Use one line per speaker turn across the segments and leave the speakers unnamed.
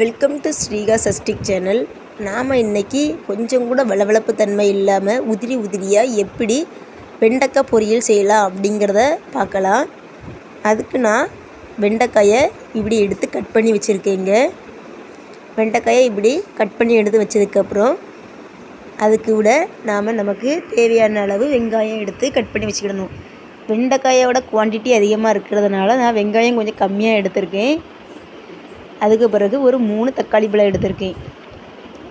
Welcome to ஸ்ரீகா சஸ்டிக் channel நாம் இன்றைக்கி கொஞ்சம் கூட வளவளப்பு தன்மை இல்லாமல் உதிரி உதிரியாக எப்படி வெண்டைக்காய் பொரியல் செய்யலாம் அப்படிங்கிறத பார்க்கலாம். அதுக்கு நான் வெண்டைக்காயை இப்படி எடுத்து கட் பண்ணி வச்சுருக்கேங்க. வெண்டைக்காயை இப்படி கட் பண்ணி எடுத்து வச்சதுக்கப்புறம் அதுக்கு கூட நாம் நமக்கு தேவையான அளவு வெங்காயம் எடுத்து கட் பண்ணி வச்சுக்கிடணும். வெண்டைக்காயோட குவான்டிட்டி அதிகமாக இருக்கிறதுனால நான் வெங்காயம் கொஞ்சம் கம்மியாக எடுத்திருக்கேன். அதுக்கு பிறகு ஒரு மூணு தக்காளி பழம் எடுத்திருக்கேன்.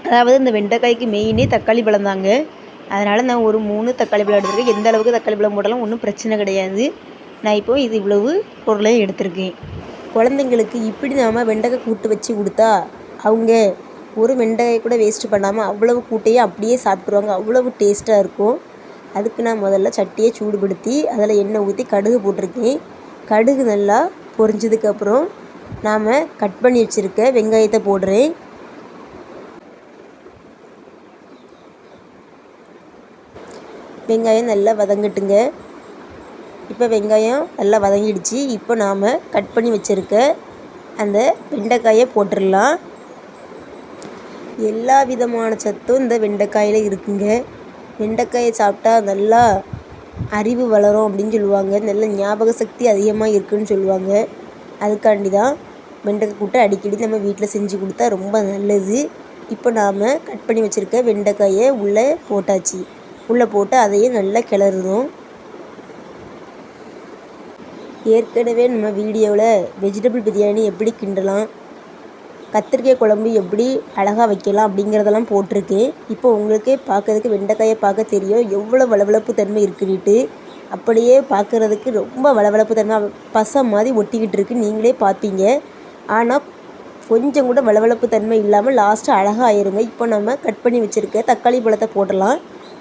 அதாவது இந்த வெண்டைக்காய்க்கு மெயினே தக்காளி பழம் தாங்க. அதனால் நான் ஒரு மூணு தக்காளி பழம் எடுத்திருக்கேன். எந்த அளவுக்கு தக்காளி பழம் போட்டாலும் ஒன்றும் பிரச்சனை கிடையாது. நான் இப்போ இது இவ்வளவு பொருளையும் எடுத்திருக்கேன். குழந்தைங்களுக்கு இப்படி நாம் வெண்டைக்காய் கூட்டு வச்சு கொடுத்தா அவங்க ஒரு வெண்டைக்காய் கூட வேஸ்ட்டு பண்ணாமல் அவ்வளவு கூட்டையே அப்படியே சாப்பிட்ருவாங்க அவ்வளவு டேஸ்ட்டாக இருக்கும். அதுக்கு நான் முதல்ல சட்டியை சூடுபடுத்தி அதில் எண்ணெய் ஊற்றி கடுகு போட்டிருக்கேன். கடுகு நல்லா பொரிஞ்சதுக்கப்புறம் நாம் கட் பண்ணி வச்சுருக்க வெங்காயத்தை போடுறேன். வெங்காயம் நல்லா வதங்கட்டுங்க. இப்போ வெங்காயம் நல்லா வதங்கிடுச்சு. இப்போ நாம் கட் பண்ணி வச்சுருக்க அந்த வெண்டைக்காயை போட்டுடலாம் எல்லா விதமான சத்தும் இந்த வெண்டைக்காயில் இருக்குங்க. வெண்டைக்காயை சாப்பிட்டா நல்லா அறிவு வளரும் அப்படின்னு சொல்லுவாங்க. நல்ல ஞாபக சக்தி அதிகமாக இருக்குதுன்னு சொல்லுவாங்க. அதுக்காண்டி தான் வெண்டைக்காய் கூட்டு அடிக்கடி நம்ம வீட்டில் செஞ்சு கொடுத்தா ரொம்ப நல்லது. இப்போ நாம் கட் பண்ணி வச்சுருக்க வெண்டைக்காயை உள்ளே போட்டாச்சு. உள்ளே போட்டு அதையே நல்லா கிளறணும். ஏற்கனவே நம்ம வீடியோவில் வெஜிடபிள் பிரியாணி எப்படி கிண்டலாம் கத்திரிக்காய் குழம்பு எப்படி அழகாக வைக்கலாம் அப்படிங்கிறதெல்லாம் போட்டிருக்கேன். இப்போ உங்களுக்கே பார்க்கறதுக்கு வெண்டைக்காயை பார்க்க தெரியும். எவ்வளோ வளவளப்பு தன்மை இருக்குன்னுட்டு. அப்படியே பார்க்குறதுக்கு ரொம்ப வளவளப்பு தன்மை பசம் மாதிரி ஒட்டிக்கிட்டு இருக்கு. நீங்களே பார்ப்பீங்க ஆனால் கொஞ்சம் கூட வளவளப்பு தன்மை இல்லாமல் லாஸ்ட்டு அழகாக ஆயிருங்க. இப்போ நம்ம கட் பண்ணி வச்சுருக்க தக்காளி பழத்தை போடலாம்.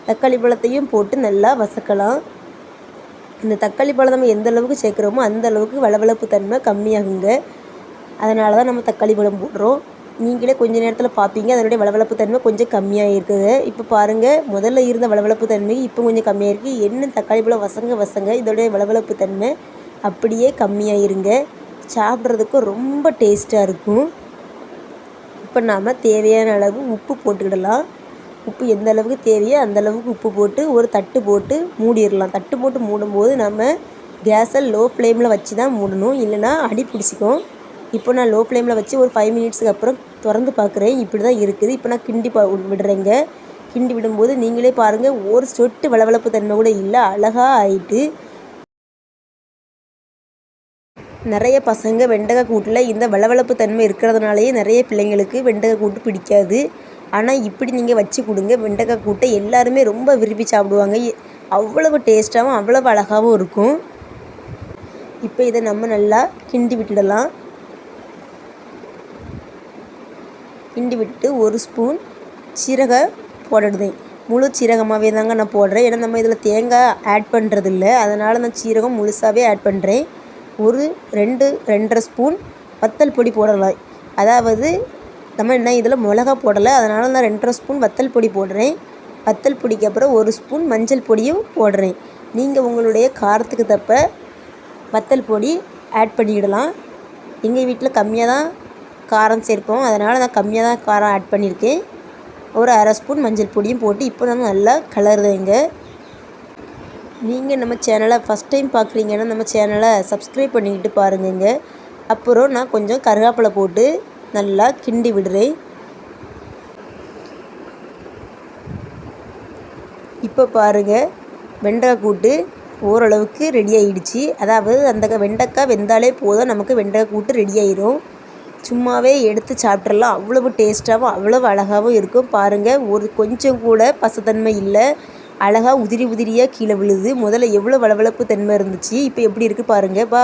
தக்காளி பழத்தையும் போட்டு நல்லா வசக்கலாம். இந்த தக்காளி பழம் நம்ம எந்த அளவுக்கு சேர்க்குறோமோ அந்த அளவுக்கு வளவளப்பு தன்மை கம்மியாகுங்க. அதனால தான் நம்ம தக்காளி பழம் போடுறோம். நீங்களே கொஞ்ச நேரத்தில் பார்ப்பீங்க அதனுடைய வளவளப்பு தன்மை கொஞ்சம் கம்மியாக இருக்குது இப்போ பாருங்கள் முதல்ல இருந்த வளவளப்பு தன்மை இப்போ கொஞ்சம் கம்மியாக இருக்குது என்ன தக்காளி பழம் வசங்க வசங்க இதோடைய வளவளப்பு தன்மை அப்படியே கம்மியாயிருங்க. சாப்பிட்றதுக்கும் ரொம்ப டேஸ்ட்டாக இருக்கும். இப்போ நாம் தேவையான அளவு உப்பு போட்டுக்கிடலாம். உப்பு எந்த அளவுக்கு தேவையோ அந்த அளவுக்கு உப்பு போட்டு ஒரு தட்டு போட்டு மூடிடலாம். தட்டு போட்டு மூடும்போது நம்ம கேஸை லோ ஃப்ளேமில் வச்சு தான் மூடணும். இல்லைனா அடி பிடிச்சிக்கும். இப்போ நான் லோ ஃப்ளேமில் வச்சு ஒரு ஃபைவ் மினிட்ஸுக்கு அப்புறம் திறந்து பார்க்குறேன். இப்படி தான் இருக்குது. இப்போ நான் கிண்டி பா விடுறேங்க. கிண்டி விடும்போது நீங்களே பாருங்கள் ஒரு சொட்டு வளவளப்பு தன்மை கூட இல்லை. அழகாக ஆயிட்டு நிறைய பசங்க வெண்டைக்காய் கூட்டில் இந்த வளவளப்பு தன்மை இருக்கிறதுனாலேயே நிறைய பிள்ளைங்களுக்கு வெண்டைக்காய் கூட்டு பிடிக்காது. ஆனால் இப்படி நீங்கள் வச்சு கொடுங்க. வெண்டக்காய் கூட்டை எல்லாருமே ரொம்ப விரும்பி சாப்பிடுவாங்க. அவ்வளவு டேஸ்ட்டாகவும் அவ்வளவு அழகாகவும் இருக்கும். இப்போ இதை நம்ம நல்லா கிண்டி விட்டுடலாம். கிண்டி விட்டு ஒரு ஸ்பூன் சீரகம் போடுறேன் முழு சீரகமாகவே தாங்க நான் போடுறேன். ஏன்னா நம்ம இதில் தேங்காய் ஆட் பண்ணுறதில்ல அதனால் நான் சீரகம் முழுசாகவே ஆட் பண்ணுறேன் ஒரு ரெண்டு ரெண்டரை ஸ்பூன் வத்தல் பொடி போடலாம். அதாவது நம்ம என்ன இதில் மிளகா போடலை அதனால் நான் ரெண்டரை ஸ்பூன் வத்தல் பொடி போடுறேன். வத்தல் பொடிக்கு அப்புறம் ஒரு ஸ்பூன் மஞ்சள் பொடியும் போடுறேன். நீங்கள் உங்களுடைய காரத்துக்கு தப்ப வத்தல் பொடி ஆட் பண்ணிக்கிடலாம் எங்கள் வீட்டில் கம்மியாக தான் காரம் சேர்ப்போம். அதனால் நான் கம்மியாக தான் காரம் ஆட் பண்ணியிருக்கேன். ஒரு அரை ஸ்பூன் மஞ்சள் பொடியும் போட்டு இப்போ நம்ம நல்லா கலருதுங்க. நீங்கள் நம்ம சேனலை ஃபஸ்ட் டைம் பார்க்குறீங்கன்னா நம்ம சேனலை சப்ஸ்கிரைப் பண்ணிக்கிட்டு பாருங்கங்க. அப்புறம் நான் கொஞ்சம் கருவேப்பிலை போட்டு நல்லா கிண்டி விடுறேன். இப்போ பாருங்கள் வெண்டைக்காய் கூட்டு ஓரளவுக்கு ரெடி ஆகிடுச்சு அதாவது அந்த வெண்டைக்காய் வெந்தாலே போதும். நமக்கு வெண்டைக்காய் கூட்டு ரெடி ஆயிரும். சும்மாவே எடுத்து சாப்பிட்றலாம் அவ்வளவு டேஸ்ட்டாகவும் அவ்வளவு அழகாகவும் இருக்கும். பாருங்கள் ஒரு கொஞ்சம் கூட பசத்தன்மை இல்லை. அழகாக உதிரி உதிரியாக கீழே விழுது. முதல்ல எவ்வளோ வளவளப்பு தன்மை இருந்துச்சு? இப்போ எப்படி இருக்குது பாருங்கள் பா